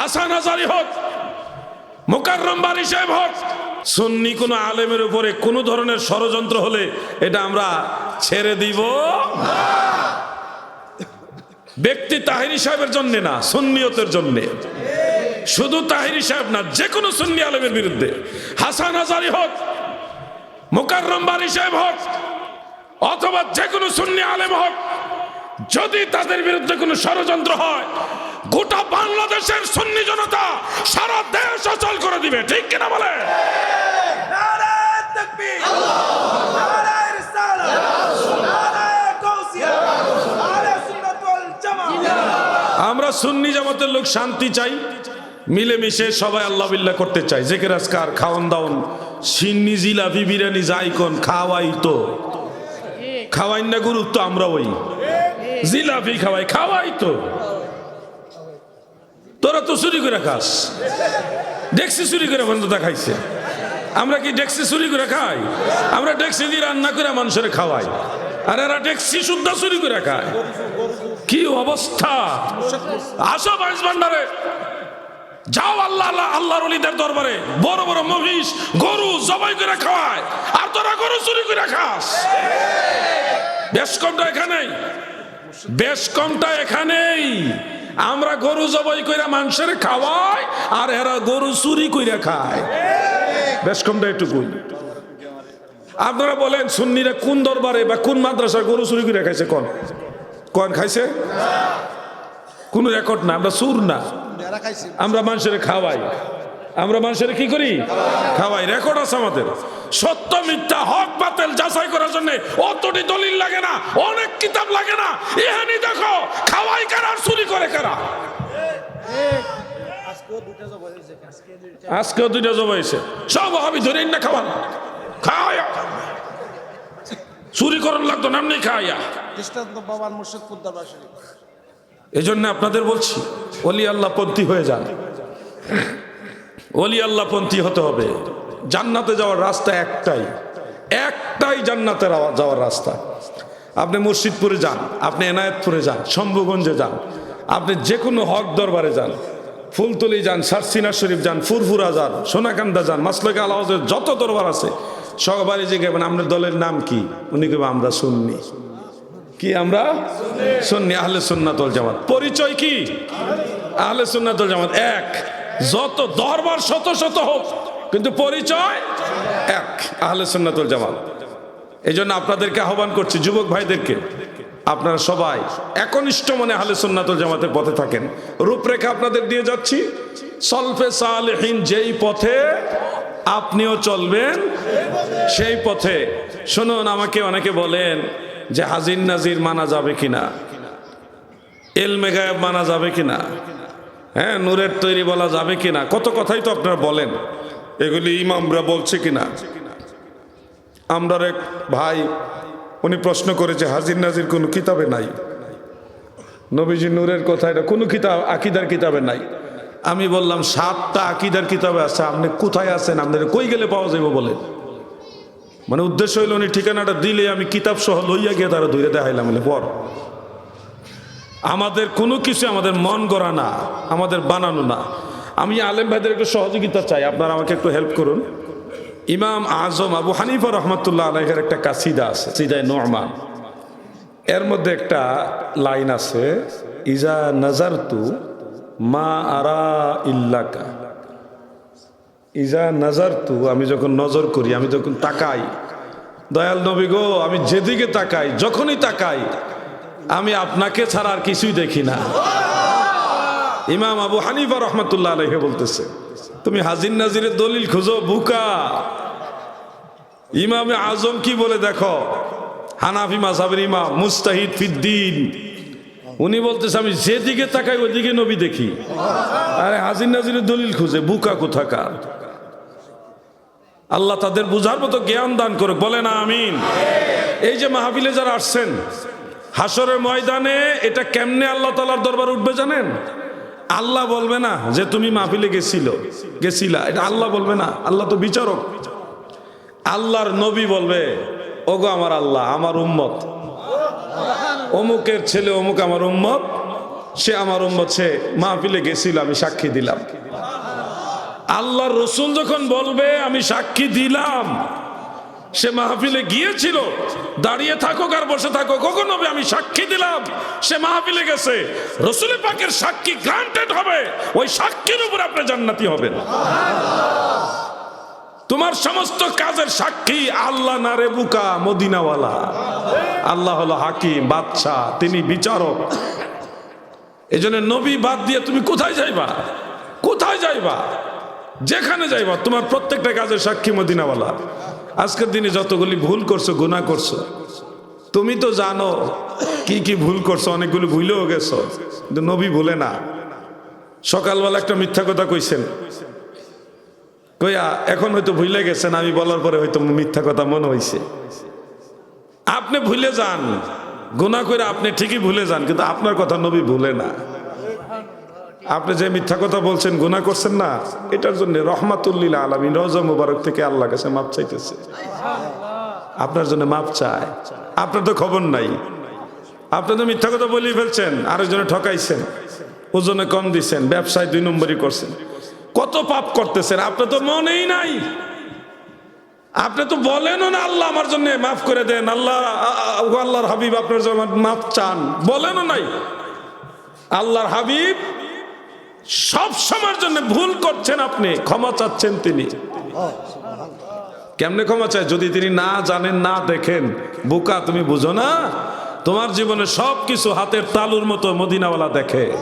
হাসান আজারি হোক, মোকাররম বারি সাহেব হোক, সুন্নি কোনো আলেমের উপরে কোনো ধরনের ষড়যন্ত্র হলে এটা আমরা ছেড়ে দিব। ব্যক্তি তাহিরি সাহেবের জন্য না, সুন্নিয়তের জন্য। শুধু তাহিরি সাহেব না যে কোনো সুন্নি আলেমের বিরুদ্ধে। হাসান হাজারি হোক, মোকাররম বারি সাহেব হোক, অথবা যে কোনো সুন্নি আলেম হোক যদি তাদের বিরুদ্ধে কোনো ষড়যন্ত্র হয়, গোটা বাংলাদেশের সুন্নি জনতা সারা দেশ অচল করে দিবে, ঠিক কিনা বলে? আমরা সুন্নি জামাতের লোক শান্তি চাই, মিলেমিশে সবাই আল্লাহ বিল্লাহ করতে চাই। জেকের আজকার, খাওয়ান দাওন, সিন্নি, জিলাপি, বিরিয়ানি যাই কোন খাওয়াই তো। খাওয়াই না গুরুত্ব আমরা ওই। জিলাপি খাওয়াই খাওয়াই তো। তোরা তো চুরি করে খাস। ডেক্সি চুরি করে বন্ধু খাইছে। আমরা কি ডেক্সি চুরি করে খাই? আমরা ডেক্সি দিয়ে রান্না করে মানুষের খাওয়াই। আর এরা ডেক্সি শুদ্ধ চুরি করে খায়। কি অবস্থা? আসো বাইশ ভান্ডারে। যাও আল্লাহ আল্লাহ, আল্লাহর অলিদের দরবারে। বড় বড় মহিষ, গরু জবাই করে খাওয়ায়। আর তোরা গরু চুরি করে খাস। বেশ কমটা এখানেই? বেশ কমটা এখানেই। আমরা গরু জবাই কইরা মানুষের খাওয়াই, আর এরা গরু চুরি কইরা খায়। বেশ কমটা এটুকুই। আপনারা বলেন, সুন্নিরা কোন দরবারে বা কোন মাদ্রাসা গরু চুরি করে খাইছে কোন? কোন খাইছে? কোন রেকর্ড না, আমরা সুর না। আমরা মানুষের খাওয়াই। আমরা মানুষের কি করি? খাওয়াই। রেকর্ড আছে আমাদের। সত্য মিথ্যা হক বাতিল যাচাই করার জন্য অতটি দলিল লাগে না অনেক কিতাব লাগে না। এখানে দেখো খাওয়াই কারা চুরি করে কারা? আজকেও দুইটা জব হয়েছে। সব হাবি ধরে না খাওয়ান। খাওয়া চুরি করার লাগতো নামনি খাওয়া দৃষ্টান্ত বাবার মুর্শিদ কুদ্দার এই জন্য আপনাদের বলছি অলি আল্লাহ পন্থী হয়ে যান। অলি আল্লাহ পন্থী হতে হবে। জান্নাতে যাওয়ার রাস্তা একটাই। একটাই জান্নাতে যাওয়ার রাস্তা। আপনি মুর্শিদপুরে যান, আপনি এনায়েতপুরে যান, শম্ভুগঞ্জে যান, আপনি যে কোনো হক দরবারে যান, ফুলতলি যান সারসিনা শরীফ যান, ফুরফুরা যান, সোনাকান্দা যান, মাসলেকা আলাহাজের যত দরবার আছে, সবারই জিজ্ঞাবেন আপনার দলের নাম কি? উনি কেবল আমরা শুননি কি, আমরা? সুন্নি, আহলে সুন্নাতুল জামাত। পরিচয় কি? আহলে সুন্নাতুল জামাত। এক, যত দরবার শত শত হোক কিন্তু পরিচয় এক, আহলে সুন্নাতুল জামাত। এই জন্য আপনাদেরকে আহ্বান করছি, যুবক ভাইদেরকে, আপনারা সবাই একনিষ্ঠ মনে আহলে সুন্নাতুল জামাতের পথে থাকেন। রূপরেখা আপনাদের দিয়ে যাচ্ছি। সলফে সালেহীন যেই পথে আপনিও চলবেন, সেই পথে। শুনুন, আমাকে অনেকে বলেন যে হাজির নাজির মানা যাবে কিনা? এলমে গায়েব মানা যাবে কিনা? হ্যাঁ নূরের তৈরি বলা যাবে কিনা? কত কথাই তো আপনারা বলেন। এগুলি ইমামরা বলছে কিনা? আমরা এক ভাই, উনি প্রশ্ন করেছে, হাজির নাজির কোনো কিতাবে নাই? নবীজি নূরের কথা, এটা কোনো কিতাব, আকিদার কিতাবে নাই? আমি বললাম, সাতটা আকিদার কিতাবে আছে, আপনি কোথায় আছেন? আপনাদের কই গেলে পাওয়া যাবে বলেন? মানে উদ্দেশ্য হইল উনি ঠিকানাটা দিলে আমি কিতাব সহ লইয়া গিয়ে তারা ধরে দেখাইলাম, বলে পর আমাদের কোনো কিছু আমাদের মন গড়া না, আমাদের বানানো না। আমি আলেম ভাইদের একটু সহযোগিতা চাই, আপনারা আমাকে একটু হেল্প করুন। ইমাম আজম আবু হানিফা রহমতুল্লাহ আলহের একটা কাসিদা আছে সিদায় নরমান এর মধ্যে একটা লাইন আছে, ইজা নাজার তু মা আরা ইল্লাকা। ইজা নাজার তু আমি যখন নজর করি, আমি যখন তাকাই, দয়াল নবী গো, আমি যেদিকে তাকাই, যখনই তাকাই, আমি আপনাকে ছাড়া আর কিছুই দেখি না। ইমাম আবু হানিফা রহমতুল্লাহ আলহে বলতেছে, তুমি হাজির নাজিরের দলিল খুঁজো, বুকা। ইমামে আজম কি বলে দেখো? হানাফি মাসাবের ইমাম মুস্তাহিদ ফিদ্দিন। উনি বলতেছে, আমি যেদিকে তাকাই, ওইদিকে নবী দেখি। আরে হাজির নাজিরের দলিল খুঁজে, বুকা কোথাকার? আল্লাহ তাদের বুঝার মতো জ্ঞান দান করুক বলে না আমিন। এই যে মাহফিলে যারা আসছেন হাসরের ময়দানে এটা কেমনে আল্লাহ তালার দরবার উঠবে জানেন? আল্লাহ বলবে না যে তুমি মাহফিলে গেছিল। গেছিলা। এটা আল্লাহ বলবে না। আল্লাহ তো বিচারক। আল্লাহর নবী বলবে, ওগো আমার আল্লাহ, আমার উম্মত। অমুকের ছেলে অমুক আমার উম্মত। সে আমার উম্মত, সে মাহফিলে গেছিল, আমি সাক্ষী দিলাম। আল্লাহর রসুল যখন বলবে, আমি সাক্ষী দিলাম। সে মাহফিলে গিয়েছিল, দাঁড়িয়ে থাকুক আর বসে থাকো কখনো হবে আমি সাক্ষী দিলাম। সে মাহফিলে গেছে, রসুল পাকের সাক্ষী গ্রান্টেড হবে, ওই সাক্ষীর উপর আপনি জান্নাতি হবেন। তোমার সমস্ত কাজের সাক্ষী আল্লাহ না রে বুকা, মদিনাওয়ালা। আল্লাহ হলো হাকিম, বাদশাহ, তিনি বিচারক। এই জন্য নবী বাদ দিয়ে তুমি কোথায় যাইবা? কোথায় যাইবা? যেখানে যাইবা, তোমার প্রত্যেকটা কাজের সাক্ষী মদিনাওয়ালা। আজকের দিনে যতগুলি ভুল করছ গুনাহ করছ, তুমি তো জানো কি কি ভুল করছ, অনেকগুলি ভুলেও গেছো, কিন্তু নবী ভুলে না। সকালবেলা একটা মিথ্যা কথা কইছেন। কইয়া, এখন হয়তো ভুলে গেছেন, আমি বলার পরে হয়তো মিথ্যা কথা মনে হইছে। আপনি ভুলে যান গুনাহ করে আপনি ঠিকই ভুলে যান, কিন্তু আপনার কথা নবী ভুলে না। আপনি যে মিথ্যা কথা বলছেন, গুনাহ করছেন না, এটার জন্য রহমাতুল্লিল আলমিন রজা মুবারক থেকে আল্লাহ কাছে মাপ চাইতেছে। আপনার জন্য মাপ চায়। আপনার তো খবর নাই। আপনি তো মিথ্যা কথা বলেই ফেলছেন, আরেকজনে ঠকাইছেন, ওজনে কম দিছেন, ব্যবসায় দুই নম্বরই করছেন। কত পাপ করতেছেন, আপনার তো মনেই নাই। আপনি তো বলেনও না, আল্লাহ আমার জন্য মাফ করে দেন, আল্লাহ, আল্লাহর হাবিব আপনার জন্য মাফ চান। বলেনও নাই। আল্লাহর হাবিব সব সময়ের জন্য ভুল করছেন আপনি, ক্ষমা চাচ্ছেন তিনি। কেমনে ক্ষমা চায়? যদি তিনি না জানেন, না দেখেন, বোকা, তুমি বুঝো না? তোমার জীবনে সব কিছু হাতের তালুর মতো মদিনাওয়ালা দেখে।